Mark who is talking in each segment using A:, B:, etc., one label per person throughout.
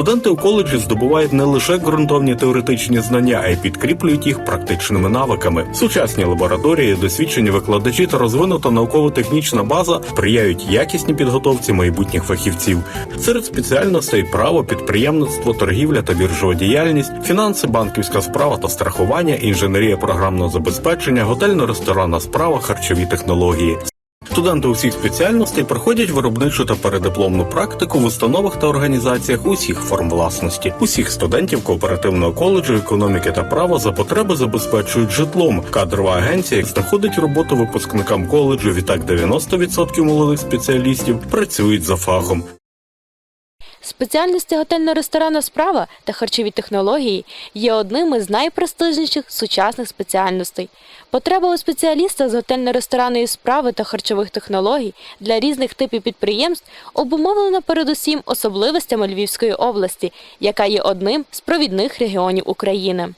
A: Студенти у коледжі здобувають не лише ґрунтовні теоретичні знання, а й підкріплюють їх практичними навиками. Сучасні лабораторії, досвідчені викладачі та розвинута науково-технічна база сприяють якісній підготовці майбутніх фахівців. Серед спеціальностей право, підприємництво, торгівля та біржова діяльність, фінанси, банківська справа та страхування, інженерія програмного забезпечення, готельно-ресторанна справа, харчові технології. Студенти усіх спеціальностей проходять виробничу та передипломну практику в установах та організаціях усіх форм власності. Усіх студентів кооперативного коледжу економіки та права за потреби забезпечують житлом. Кадрова агенція знаходить роботу випускникам коледжу. Відтак 90% молодих спеціалістів працюють за фахом.
B: Спеціальності готельно-ресторанна справа та харчові технології є одними з найпрестижніших сучасних спеціальностей. Потреба у спеціаліста з готельно-ресторанної справи та харчових технологій для різних типів підприємств обумовлена передусім особливостями Львівської області, яка є одним з провідних регіонів України.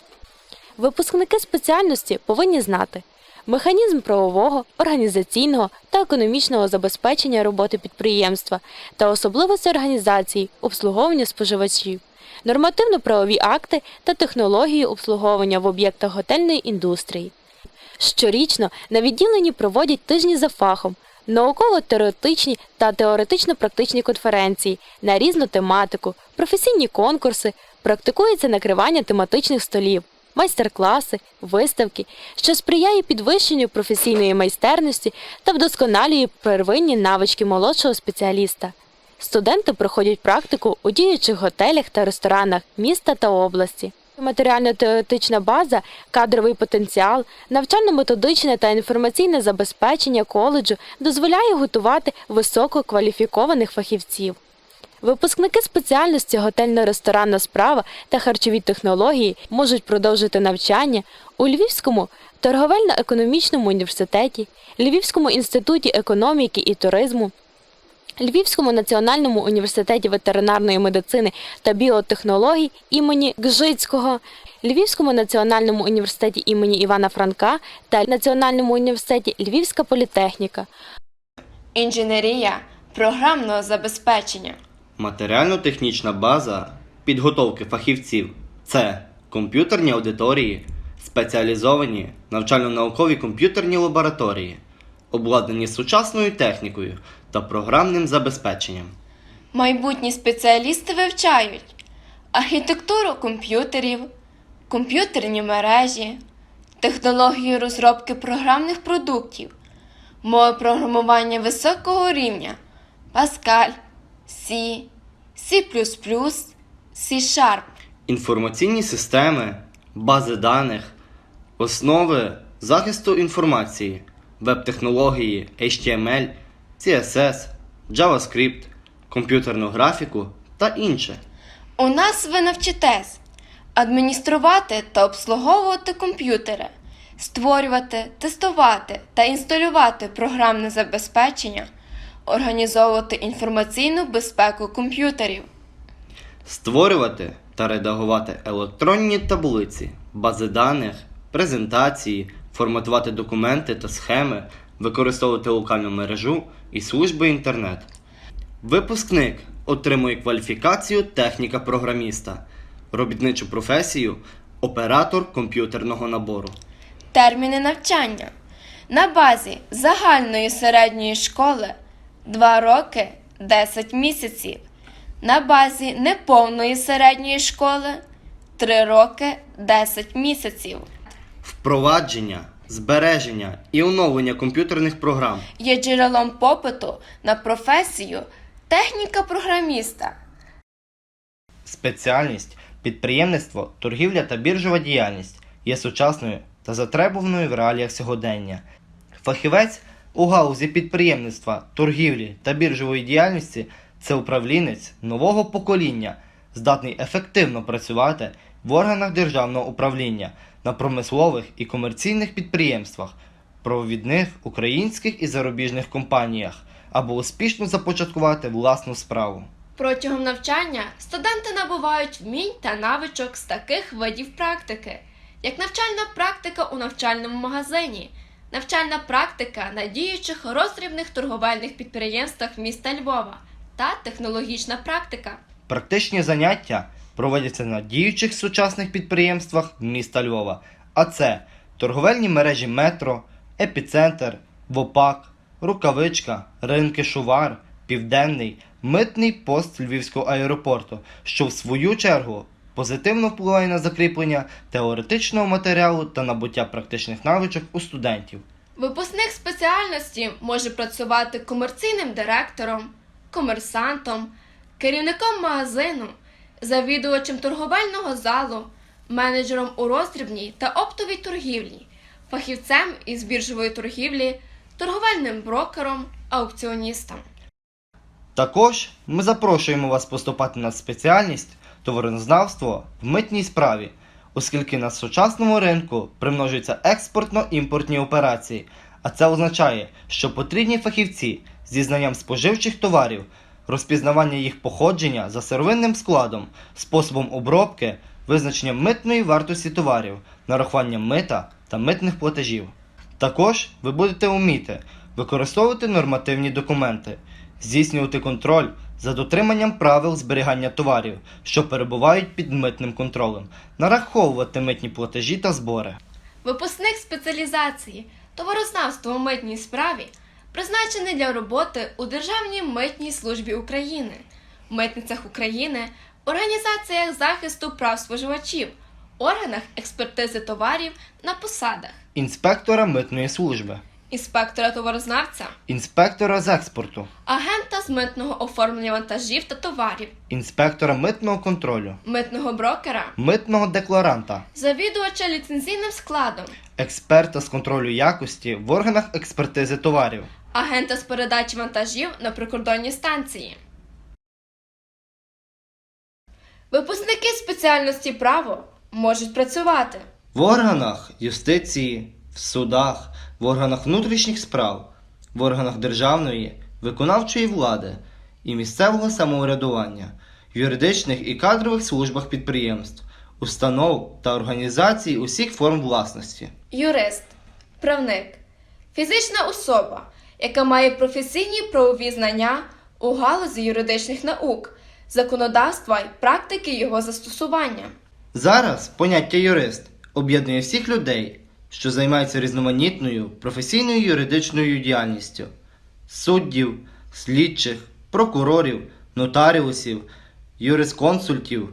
B: Випускники спеціальності повинні знати механізм правового, організаційного та економічного забезпечення роботи підприємства та особливості організації обслуговування споживачів, нормативно-правові акти та технології обслуговування в об'єктах готельної індустрії. Щорічно на відділенні проводять тижні за фахом, науково-теоретичні та теоретично-практичні конференції на різну тематику, професійні конкурси, практикується накривання тематичних столів, майстер-класи, виставки, що сприяє підвищенню професійної майстерності та вдосконалює первинні навички молодшого спеціаліста. Студенти проходять практику у діючих готелях та ресторанах міста та області. Матеріально-теоретична база, кадровий потенціал, навчально-методичне та інформаційне забезпечення коледжу дозволяє готувати висококваліфікованих фахівців. Випускники спеціальності готельно-ресторанна справа та харчові технології можуть продовжити навчання у Львівському торговельно-економічному університеті, Львівському інституті економіки і туризму, Львівському національному університеті ветеринарної медицини та біотехнологій імені Гжицького, Львівському національному університеті імені Івана Франка та Національному університеті Львівська політехніка.
C: інженерія програмного забезпечення,
D: Матеріально-технічна база підготовки фахівців це комп'ютерні аудиторії, спеціалізовані навчально-наукові комп'ютерні лабораторії, обладнані сучасною технікою та програмним забезпеченням.
C: майбутні спеціалісти вивчають архітектуру комп'ютерів, комп'ютерні мережі, технологію розробки програмних продуктів, мови програмування високого рівня Pascal, C, C++, C-Sharp.
D: Інформаційні системи, бази даних, основи захисту інформації, веб-технології HTML, CSS, JavaScript, комп'ютерну графіку та інше.
C: У нас ви навчитесь адмініструвати та обслуговувати комп'ютери, створювати, тестувати та інсталювати програмне забезпечення, організовувати інформаційну безпеку комп'ютерів,
D: Створювати та редагувати електронні таблиці, бази даних, презентації, форматувати документи та схеми, використовувати локальну мережу і служби інтернет. Випускник отримує кваліфікацію техніка програміста, робітничу професію оператор комп'ютерного набору.
C: терміни навчання на базі загальної середньої школи 2 роки 10 місяців, на базі неповної середньої школи 3 роки 10 місяців.
D: Впровадження, збереження і оновлення комп'ютерних програм.
C: є джерелом попиту на професію техніка програміста.
E: Спеціальність підприємництво, торгівля та біржова діяльність є сучасною та затребуваною в реаліях сьогодення. Фахівець у галузі підприємництва, торгівлі та біржової діяльності це управлінець нового покоління, здатний ефективно працювати в органах державного управління на промислових і комерційних підприємствах, провідних українських і зарубіжних компаніях або успішно започаткувати власну справу.
C: Протягом навчання студенти набувають вмінь та навичок з таких видів практики, як навчальна практика у навчальному магазині, навчальна практика на діючих роздрібних торговельних підприємствах міста Львова та технологічна практика.
E: Практичні заняття проводяться на діючих сучасних підприємствах міста Львова, а це торговельні мережі Метро, Епіцентр, Вопак, Рукавичка, Ринки Шувар, Південний, Митний пост Львівського аеропорту, що в свою чергу позитивно впливає на закріплення теоретичного матеріалу та набуття практичних навичок у студентів.
C: Випускник спеціальності може працювати комерційним директором, комерсантом, керівником магазину, завідувачем торговельного залу, менеджером у роздрібній та оптовій торгівлі, фахівцем із біржової торгівлі, торговельним брокером, аукціоністом.
E: Також ми запрошуємо вас поступати на спеціальність товарознавство в митній справі, оскільки на сучасному ринку примножуються експортно-імпортні операції, а це означає, що потрібні фахівці зі знанням споживчих товарів, розпізнавання їх походження за сировинним складом, способом обробки, визначенням митної вартості товарів, нарахуванням мита та митних платежів. Також ви будете вміти використовувати нормативні документи, здійснювати контроль за дотриманням правил зберігання товарів, що перебувають під митним контролем, нараховувати митні платежі та збори.
C: Випускник спеціалізації товарознавство у митній справі призначений для роботи у Державній митній службі України, митницях України, організаціях захисту прав споживачів, органах експертизи товарів на посадах,
E: Інспектора митної служби,
C: інспектора товарознавця,
E: інспектора з експорту,
C: агента з митного оформлення вантажів та товарів,
E: інспектора митного контролю,
C: митного брокера,
E: митного декларанта,
C: завідувача ліцензійним складом,
E: експерта з контролю якості в органах експертизи товарів.
C: агента з передачі вантажів на прикордонні станції. Випускники спеціальності право можуть працювати.
E: В органах юстиції, в судах, в органах внутрішніх справ, в органах державної, виконавчої влади і місцевого самоврядування, в юридичних і кадрових службах підприємств, установ та організацій усіх форм власності.
C: юрист, правник, фізична особа, яка має професійні правові знання у галузі юридичних наук, законодавства й практики його застосування.
E: Зараз поняття юрист об'єднує всіх людей, що займаються різноманітною професійною юридичною діяльністю суддів, слідчих, прокурорів, нотаріусів, юрисконсультів,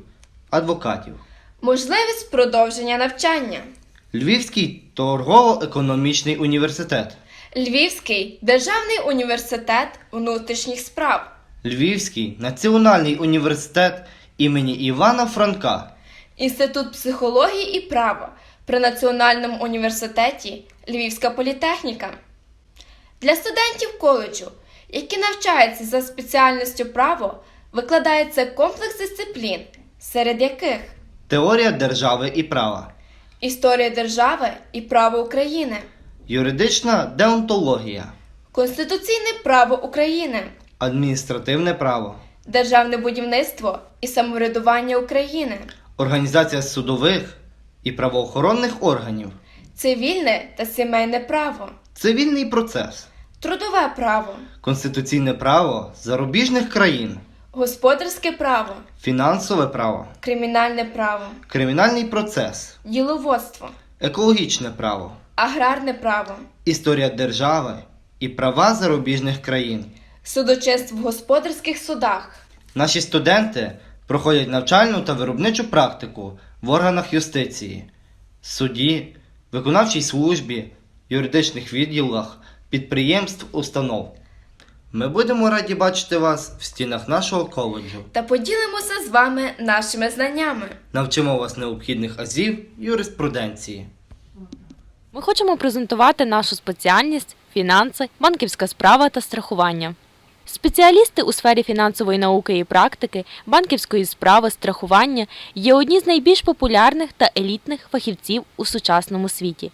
E: адвокатів.
C: Можливість продовження навчання.
E: Львівський торгово-економічний університет,
C: Львівський державний університет внутрішніх справ.
E: Львівський національний університет імені Івана Франка,
C: Інститут психології і права при Національному університеті Львівська політехніка. Для студентів коледжу, які навчаються за спеціальністю право, викладається комплекс дисциплін, серед яких
E: теорія держави і права,
C: історія держави і право України,
E: юридична деонтологія,
C: конституційне право України,
E: адміністративне право,
C: державне будівництво і самоврядування України,
E: організація судових і правоохоронних органів,
C: цивільне та сімейне право,
E: цивільний процес,
C: трудове право,
E: конституційне право зарубіжних країн,
C: господарське право,
E: фінансове право,
C: кримінальне право,
E: кримінальний процес,
C: діловодство,
E: екологічне право,
C: аграрне право,
E: історія держави і права зарубіжних країн.
C: судочинство в господарських судах,
E: Наші студенти проходять навчальну та виробничу практику в органах юстиції, суді, виконавчій службі, юридичних відділах, підприємств, установ. Ми будемо раді бачити вас в стінах нашого коледжу.
C: та поділимося з вами нашими знаннями.
E: Навчимо вас необхідних азів юриспруденції.
B: Ми хочемо презентувати нашу спеціальність фінанси, банківська справа та страхування. Спеціалісти у сфері фінансової науки і практики, банківської справи, страхування є одні з найбільш популярних та елітних фахівців у сучасному світі.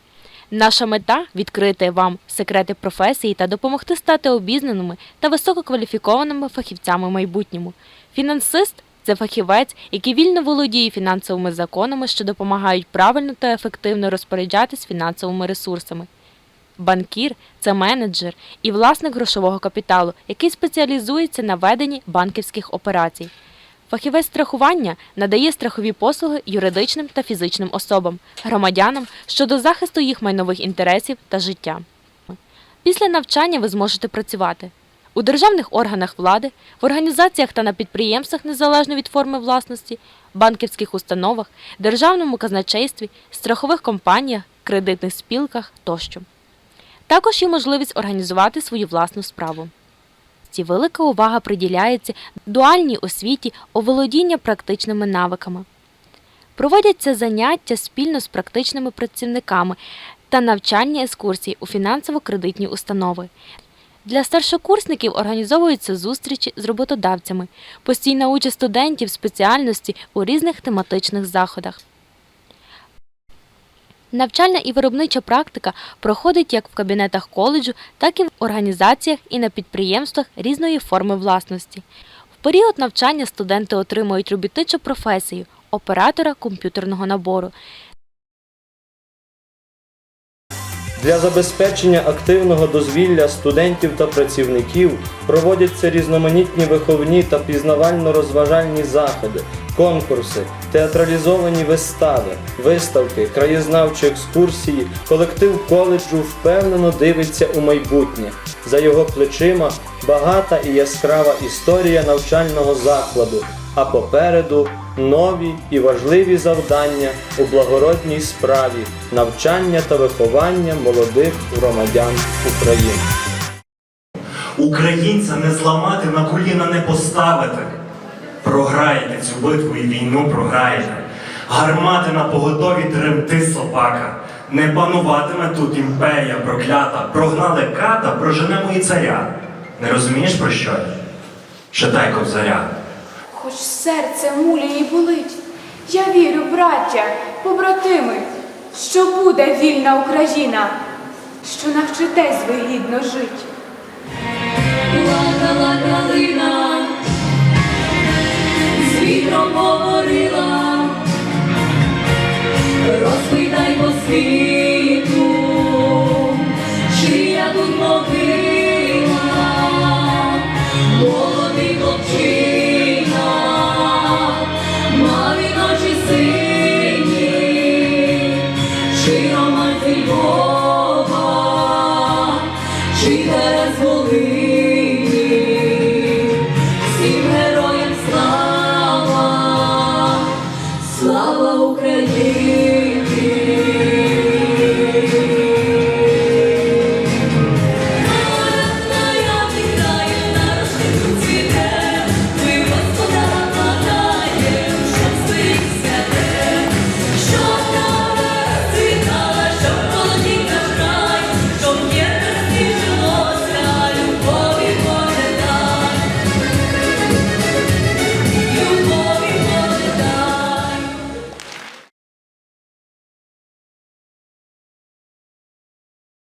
B: Наша мета відкрити вам секрети професії та допомогти стати обізнаними та висококваліфікованими фахівцями майбутньому. Фінансист це фахівець, який вільно володіє фінансовими законами, що допомагають правильно та ефективно розпоряджатись фінансовими ресурсами. Банкір це менеджер і власник грошового капіталу, який спеціалізується на веденні банківських операцій. Фахівець страхування надає страхові послуги юридичним та фізичним особам, громадянам щодо захисту їх майнових інтересів та життя. Після навчання ви зможете працювати у державних органах влади, в організаціях та на підприємствах незалежно від форми власності, банківських установах, державному казначействі, страхових компаніях, кредитних спілках тощо. Також є можливість організувати свою власну справу. Ці велика увага приділяється дуальній освіті оволодіння практичними навиками. Проводяться заняття спільно з практичними працівниками та навчальні екскурсії у фінансово-кредитні установи. Для старшокурсників організовуються зустрічі з роботодавцями, постійна участь студентів спеціальності у різних тематичних заходах. Навчальна і виробнича практика проходить як в кабінетах коледжу, так і в організаціях і на підприємствах різної форми власності. В період навчання студенти отримують робітничу професію оператора комп'ютерного набору,
F: Для забезпечення активного дозвілля студентів та працівників проводяться різноманітні виховні та пізнавально-розважальні заходи, конкурси, театралізовані вистави, виставки, краєзнавчі екскурсії. Колектив коледжу впевнено дивиться у майбутнє. За його плечима багата і яскрава історія навчального закладу, а попереду нові і важливі завдання у благородній справі навчання та виховання молодих громадян України.
G: Українця не зламати, на коліна не поставити. Програєте цю битву і війну програєте. Гармати на поготові тремти собака. Не пануватиме тут імперія проклята. Прогнали ката, проженемо і царя. Не розумієш про що? Читай ковзаря.
H: Хоч серце муляє і болить, я вірю, браття, побратими, що буде вільна Україна, що навчитесь ви гідно жить.
I: Плакала калина, з вітром говорила,